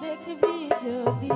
দেখবি যদি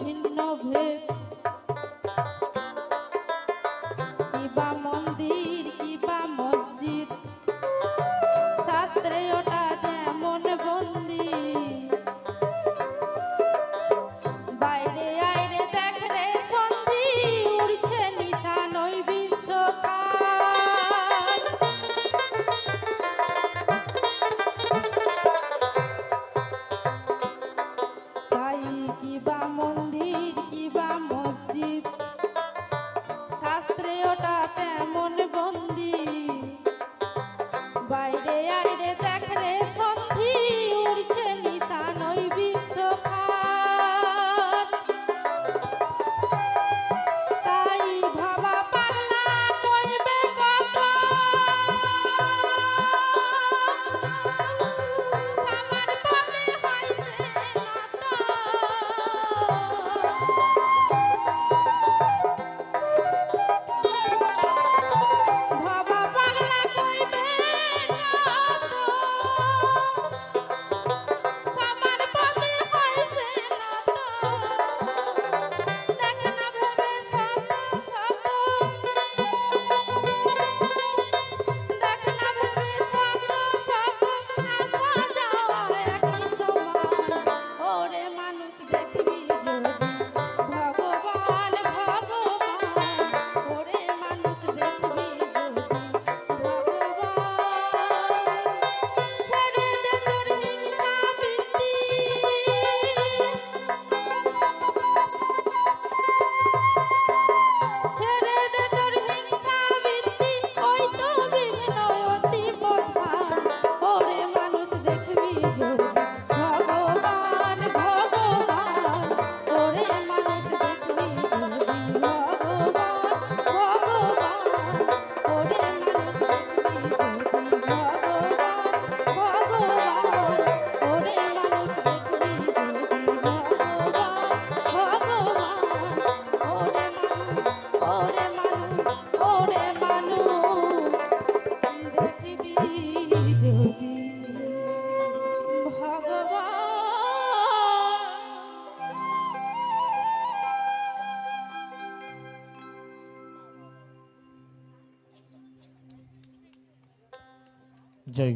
ভিন্ন ভেদ। কিবা মন শাস্ত্রে জয়